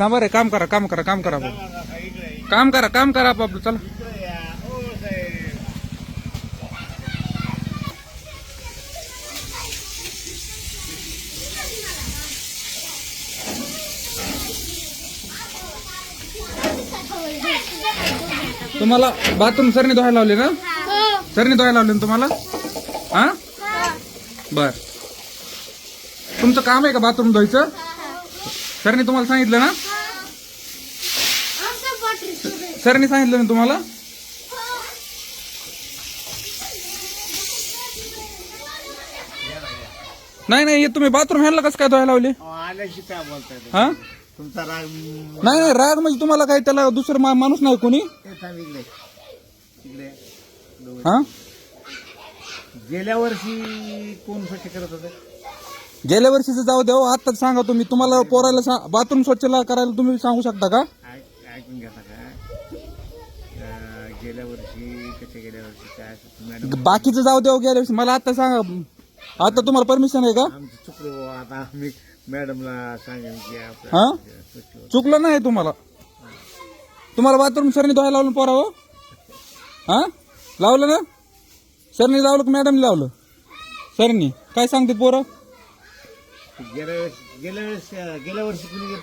थांबा रे काम करा काम करा काम करा भाऊ. काम करा काम करा आपलं चला. तुम्हाला बाथरूम सरनी धुवायला लावले ना? सरनी धुवायला लावले ना तुम्हाला? हा? बर. तुमचं काम आहे का बाथरूम धुवायचं? सरनी तुम्हाला सांगितलं ना? सरनी सांगितलं ना तुम्हाला? नाही नाही तुम्ही बाथरूम ह्याला कसं काय धुवायला लावले? आल्याशी काय बोलताय तुम्ही? हा? तुमचा राग नाही नाही राग म्हणजे तुम्हाला काय त्याला दुसरं मा- माणूस नाही कोणी? ते थांब इकडे. इकडे. दोघं. हा? गेल्या वर्षी कोण स्वच्छ करत होते? गेल्या वर्षीचं जाऊ द्या हो, आत्ताच सांगा तुम्ही. तुम्हाला पोरायला बाथरूम स्वच्छ ला- करायला तुम्ही सांगू शकता का? घेता का? अं, गेल्या वर्षी त्याच्या गेल्या वर्षी काय मॅडम बाकीचं जाऊ द्या हो गेल्या वर्षी. मला आता सांगा आता तुम्हाला परमिशन आहे का? आमचं चुकलो बुवा. आता आम्ही मॅडमला सांगेन की हा? होतं. चुकलं नाही तुम्हाला? तुम्हाला बाथरूम सरनी धुवायला लावलं पोरावं हा? लावलं ना? सरनी लावलं की मॅडमनी लावलं? सरनी काय सांगते पोरं? गेल्या वेळेस गेल्या वेळेस गेल्या वर्षी कुणी घेतलं?